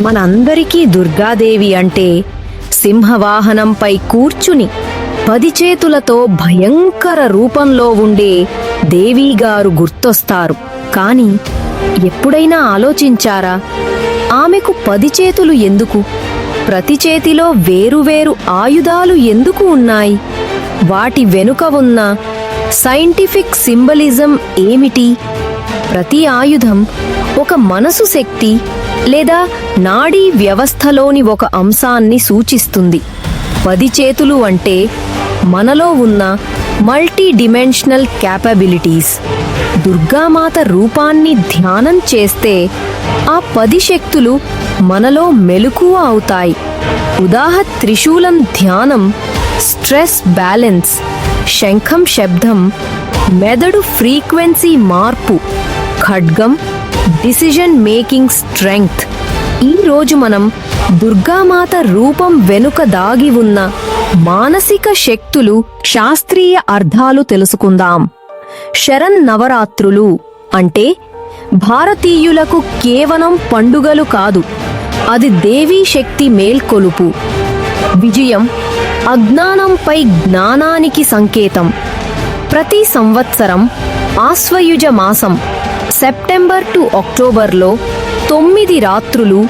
మనందరికీ దుర్గాదేవి అంటే సింహవాహనంపై కూర్చుని పది చేతులతో భయంకర రూపంలో ఉండే దేవీగారు గుర్తొస్తారు. కాని ఎప్పుడైనా ఆలోచించారా? ఆమెకు పది చేతులు ఎందుకు? ప్రతి చేతిలో వేరువేరు ఆయుధాలు ఎందుకు ఉన్నాయి? వాటి వెనుక ఉన్న సైంటిఫిక్ సింబలిజం ఏమిటి? ప్రతి ఆయుధం ఒక మనసు శక్తి లేదా నాడీ వ్యవస్థలోని ఒక అంశాన్ని సూచిస్తుంది. పది చేతులు అంటే మనలో ఉన్న మల్టీ డిమెన్షనల్ క్యాపబిలిటీస్. దుర్గామాత రూపాన్ని ధ్యానం చేస్తే ఆ పది శక్తులు మనలో మెలకువ అవుతాయి. ఉదాహ త్రిశూలం ధ్యానం స్ట్రెస్ బ్యాలెన్స్ శంఖం శబ్దం మెదడు ఫ్రీక్వెన్సీ మార్పు ఖడ్గం డిసిజన్ మేకింగ్ స్ట్రెంగ్త్ ఈరోజు మనం దుర్గామాత రూపం వెనుక దాగి ఉన్న మానసిక శక్తులు శాస్త్రీయ అర్థాలు తెలుసుకుందాం. శరణ్ నవరాత్రులు అంటే భారతీయులకు కేవలం పండుగలు కాదు అది దేవీ శక్తి మేల్కొలుపు. విజయం అజ్ఞానంపై జ్ఞానానికి సంకేతం. ప్రతి సంవత్సరం ఆశ్వయుజ మాసం సెప్టెంబర్ టు అక్టోబర్లో తొమ్మిది రాత్రులు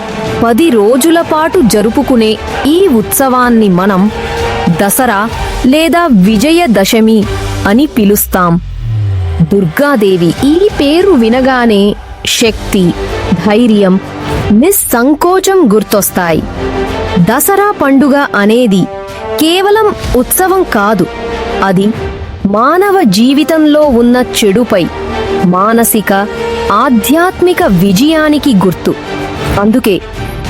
పది రోజుల పాటు జరుపుకునే ఈ ఉత్సవాన్ని మనం దసరా లేదా విజయదశమి అని పిలుస్తాం. దుర్గాదేవి ఈ పేరు వినగానే శక్తి ధైర్యం నిస్సంకోచం గుర్తొస్తాయి. దసరా పండుగ అనేది కేవలం ఉత్సవం కాదు అది మానవ జీవితంలో ఉన్న చెడుపై మానసిక ఆధ్యాత్మిక విజయానికి గుర్తు. అందుకే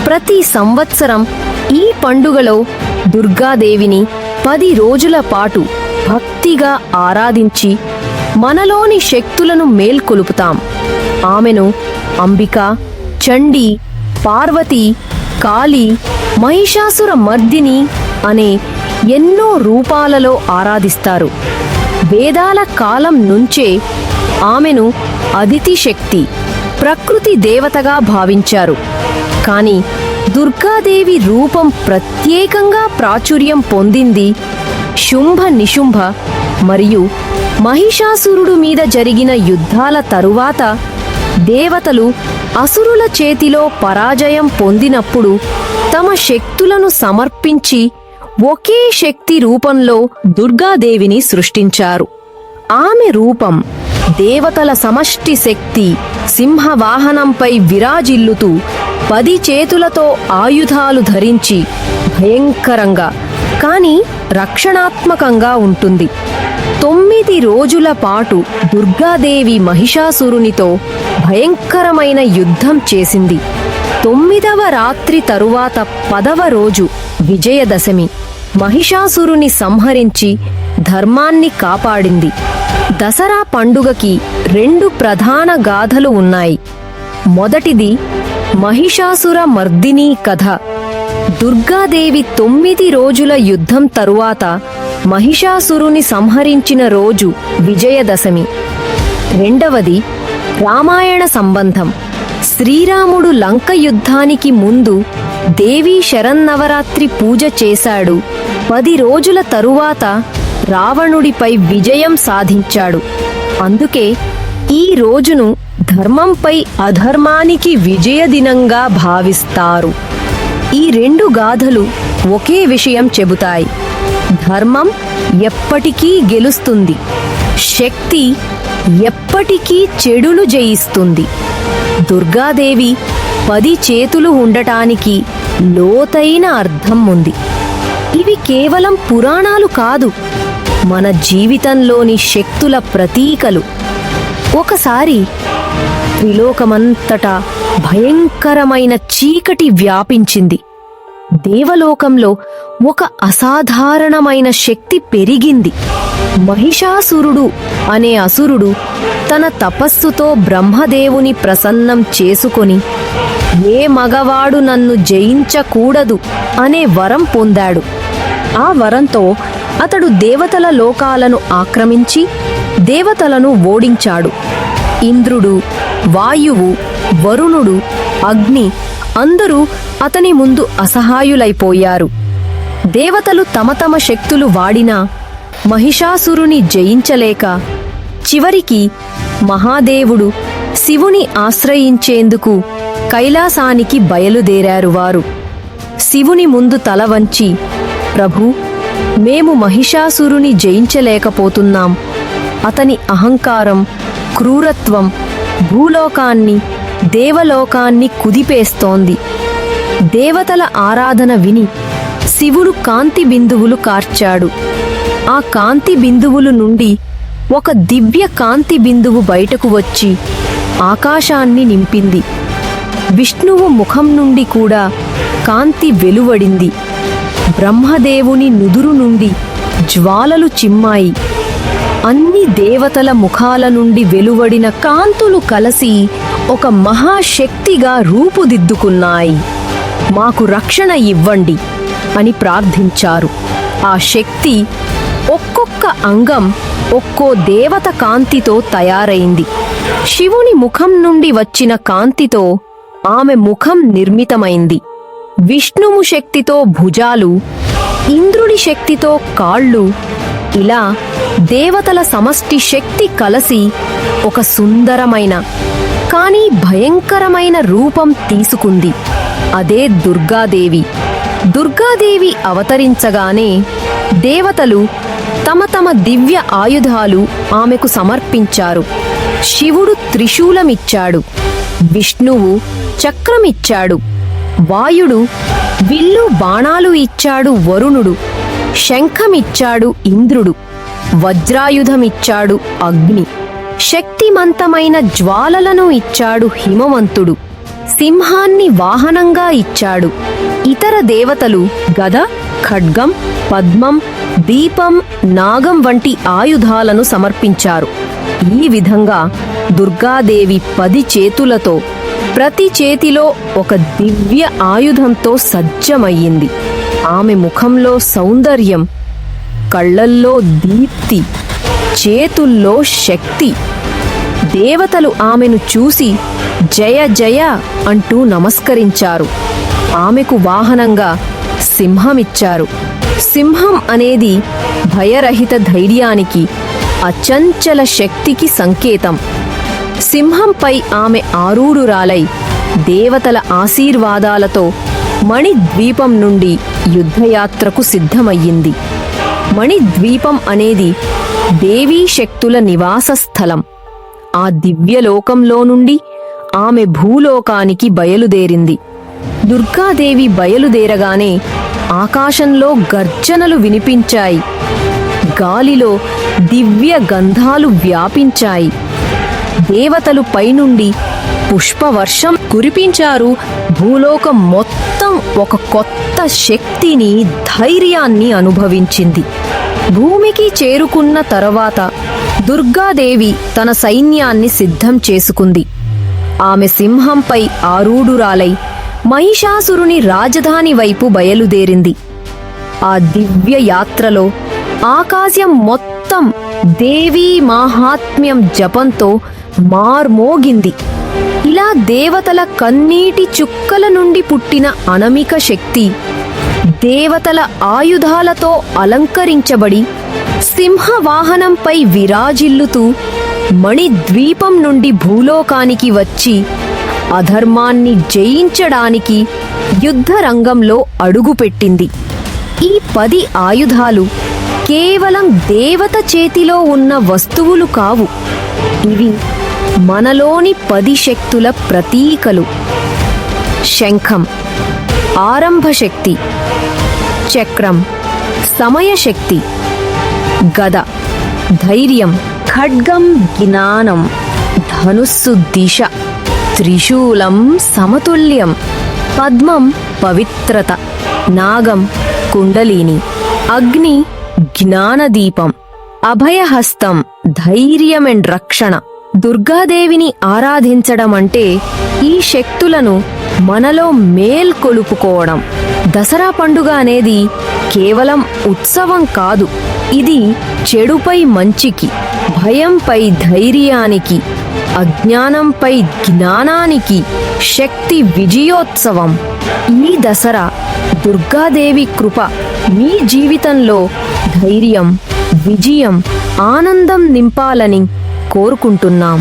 ప్రతి సంవత్సరం ఈ పండుగలో దుర్గాదేవిని పది రోజుల పాటు భక్తిగా ఆరాధించి మనలోని శక్తులను మేల్కొలుపుతాం. ఆమెను అంబిక చండీ పార్వతి కాళీ మహిషాసుర మర్దిని అనే ఎన్నో రూపాలలో ఆరాధిస్తారు. వేదాల కాలం నుంచే ఆమెను అదితి శక్తి ప్రకృతి దేవతగా భావించారు. కాని దుర్గాదేవి రూపం ప్రత్యేకంగా ప్రాచుర్యం పొందింది శుంభ నిశుంభ మరియు మహిషాసురుడు మీద జరిగిన యుద్ధాల తరువాత దేవతలు అసురుల చేతిలో పరాజయం పొందినప్పుడు తమ శక్తులను సమర్పించి ఒకే శక్తి రూపంలో దుర్గాదేవిని సృష్టించారు. ఆమె రూపం దేవతల సమష్టి శక్తి సింహవాహనంపై విరాజిల్లుతూ పది చేతులతో ఆయుధాలు ధరించి భయంకరంగా కాని రక్షణాత్మకంగా ఉంటుంది. తొమ్మిది రోజుల పాటు దుర్గాదేవి మహిషాసురునితో భయంకరమైన యుద్ధం చేసింది. తొమ్మిదవ రాత్రి తరువాత పదవ రోజు విజయదశమి. మహిషాసురుని సంహరించి ధర్మాన్ని కాపాడింది. దసరా పండుగకి రెండు ప్రధాన గాథలు ఉన్నాయి. మొదటిది మహిషాసుర మర్దిని కథ. దుర్గాదేవి తొమ్మిది రోజుల యుద్ధం తరువాత మహిషాసురుని సంహరించిన రోజు విజయదశమి. రెండవది రామాయణ సంబంధం. శ్రీరాముడు లంక యుద్ధానికి ముందు దేవీ శరన్నవరాత్రి పూజ చేశాడు. పది రోజుల తరువాత రావణుడిపై విజయం సాధించాడు. అందుకే ఈ రోజును ధర్మంపై అధర్మానికి విజయదినంగా భావిస్తారు. ఈ రెండు గాథలు ఒకే విషయం చెబుతాయి. ధర్మం ఎప్పటికీ గెలుస్తుంది. శక్తి ఎప్పటికీ చెడులు జయిస్తుంది. దుర్గాదేవి పది చేతులు ఉండటానికి లోతైన అర్థం ఉంది. ఇవి కేవలం పురాణాలు కాదు. మన జీవితంలోని శక్తుల ప్రతీకలు. ఒకసారి త్రిలోకమంతటా భయంకరమైన చీకటి వ్యాపించింది. దేవలోకంలో ఒక అసాధారణమైన శక్తి పెరిగింది. మహిషాసురుడు అనే అసురుడు తన తపస్సుతో బ్రహ్మదేవుని ప్రసన్నం చేసుకొని ఏ మగవాడు నన్ను జయించకూడదు అనే వరం పొందాడు. ఆ వరంతో అతడు దేవతల లోకాలను ఆక్రమించి దేవతలను ఓడించాడు. ఇంద్రుడు వాయువు వరుణుడు అగ్ని అందరూ అతని ముందు అసహాయులైపోయారు. దేవతలు తమ తమ శక్తులు వాడినా మహిషాసురుని జయించలేక చివరికి మహాదేవుడు శివుని ఆశ్రయించేందుకు కైలాసానికి బయలుదేరారు వారు. శివుని ముందు తల వంచి ప్రభు మేము మహిషాసురుని జయించలేకపోతున్నాం. అతని అహంకారం క్రూరత్వం భూలోకాన్ని దేవలోకాన్ని కుదిపేస్తోంది. దేవతల ఆరాధన విని శివుడు కాంతి బిందువులు కార్చాడు. ఆ కాంతి బిందువులు నుండి ఒక దివ్య కాంతి బిందువు బయటకు వచ్చి ఆకాశాన్ని నింపింది. విష్ణువు ముఖం నుండి కూడా కాంతి వెలువడింది. బ్రహ్మదేవుని నుదురు నుండి జ్వాలలు చిమ్మాయి. అన్ని దేవతల ముఖాల నుండి వెలువడిన కాంతులు కలసి ఒక మహాశక్తిగా రూపుదిద్దుకున్నాయి. మాకు రక్షణ ఇవ్వండి అని ప్రార్థించారు. ఆ శక్తి ఒక్కొక్క అంగం ఒక్కో దేవత కాంతితో తయారైంది. శివుని ముఖం నుండి వచ్చిన కాంతితో ఆమె ముఖం నిర్మితమైంది. విష్ణువు శక్తితో భుజాలు ఇంద్రుడి శక్తితో కాళ్ళు ఇలా దేవతల సమష్టి శక్తి కలసి ఒక సుందరమైన కానీ భయంకరమైన రూపం తీసుకుంది. అదే దుర్గాదేవి. దుర్గాదేవి అవతరించగానే దేవతలు తమ తమ దివ్య ఆయుధాలు ఆమెకు సమర్పించారు. శివుడు త్రిశూలమిచ్చాడు. విష్ణువు చక్రమిచ్చాడు. వాయుడు విల్లు బాణాలు ఇచ్చాడు వరుణుడు శంఖమిచ్చాడు ఇంద్రుడు వజ్రాయుధమిచ్చాడు అగ్ని శక్తిమంతమైన జ్వాలలను ఇచ్చాడు హిమవంతుడు సింహాన్ని వాహనంగా ఇచ్చాడు ఇతర దేవతలు గద ఖడ్గం పద్మం దీపం నాగం వంటి ఆయుధాలను సమర్పించారు. ఈ విధంగా దుర్గాదేవి పది చేతులతో ప్రతి చేతిలో ఒక దివ్య ఆయుధంతో సజ్జమయ్యింది. ఆమె ముఖంలో సౌందర్యం కళ్ళల్లో దీప్తి చేతుల్లో శక్తి. దేవతలు ఆమెను చూసి జయ జయ అంటూ నమస్కరించారు. ఆమెకు వాహనంగా సింహమిచ్చారు. సింహం అనేది భయరహిత ధైర్యానికి అచంచల శక్తికి సంకేతం. సింహంపై ఆమె ఆరూఢురాలై దేవతల ఆశీర్వాదాలతో మణిద్వీపం నుండి యుద్ధయాత్రకు సిద్ధమయ్యింది. మణిద్వీపం అనేది దేవీ శక్తుల నివాస స్థలం. ఆ దివ్యలోకంలో నుండి ఆమె భూలోకానికి బయలుదేరింది. దుర్గాదేవి బయలుదేరగానే ఆకాశంలో గర్జనలు వినిపించాయి. గాలిలో దివ్య గంధాలు వ్యాపించాయి. దేవతలు పైనుండి పుష్పవర్షం కురిపించారు. భూలోకం మొత్తం ఒక కొత్త శక్తిని ధైర్యాన్ని అనుభవించింది. భూమికి చేరుకున్న తరువాత దుర్గాదేవి తన సైన్యాన్ని సిద్ధం చేసుకుంది. ఆమె సింహంపై ఆరూఢురాలై మహిషాసురుని రాజధాని వైపు బయలుదేరింది. ఆ దివ్య యాత్రలో ఆకాశం మొత్తం దేవీ మాహాత్మ్యం జపంతో మార్మోగింది. ఇలా దేవతల కన్నీటి చుక్కల నుండి పుట్టిన అనమిక శక్తి దేవతల ఆయుధాలతో అలంకరించబడి సింహవాహనంపై విరాజిల్లుతూ మణిద్వీపం నుండి భూలోకానికి వచ్చి అధర్మాన్ని జయించడానికి యుద్ధరంగంలో అడుగుపెట్టింది. ఈ పది ఆయుధాలు కేవలం దేవత చేతిలో ఉన్న వస్తువులు కావు. ఇవి మనలోని పది శక్తుల ప్రతీకలు. శంఖం ఆరంభ శక్తి చక్రం సమయశక్తి గద ధైర్యం ఖడ్గం జ్ఞానం ధనుస్సు దిశ త్రిశూలం సమతుల్యం పద్మం పవిత్రత నాగం కుండలిని అగ్ని జ్ఞానదీపం అభయహస్తం ధైర్యం అండ్ రక్షణ దుర్గాదేవిని ఆరాధించడం అంటే ఈ శక్తులను మనలో మేల్కొలుపుకోవడం దసరా పండుగ అనేది కేవలం ఉత్సవం కాదు ఇది చెడుపై మంచికి భయంపై ధైర్యానికి అజ్ఞానంపై జ్ఞానానికి శక్తి విజయోత్సవం. ఈ దసరా దుర్గాదేవి కృప మీ జీవితంలో ధైర్యం విజయం ఆనందం నింపాలని కోరుకుంటున్నాం.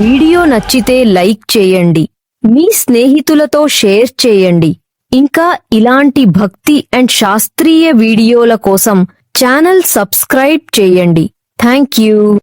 వీడియో నచ్చితే లైక్ చేయండి. మీ స్నేహితులతో షేర్ చేయండి. ఇంకా ఇలాంటి భక్తి అండ్ శాస్త్రీయ వీడియోల కోసం ఛానల్ సబ్స్క్రైబ్ చేయండి. Thank you.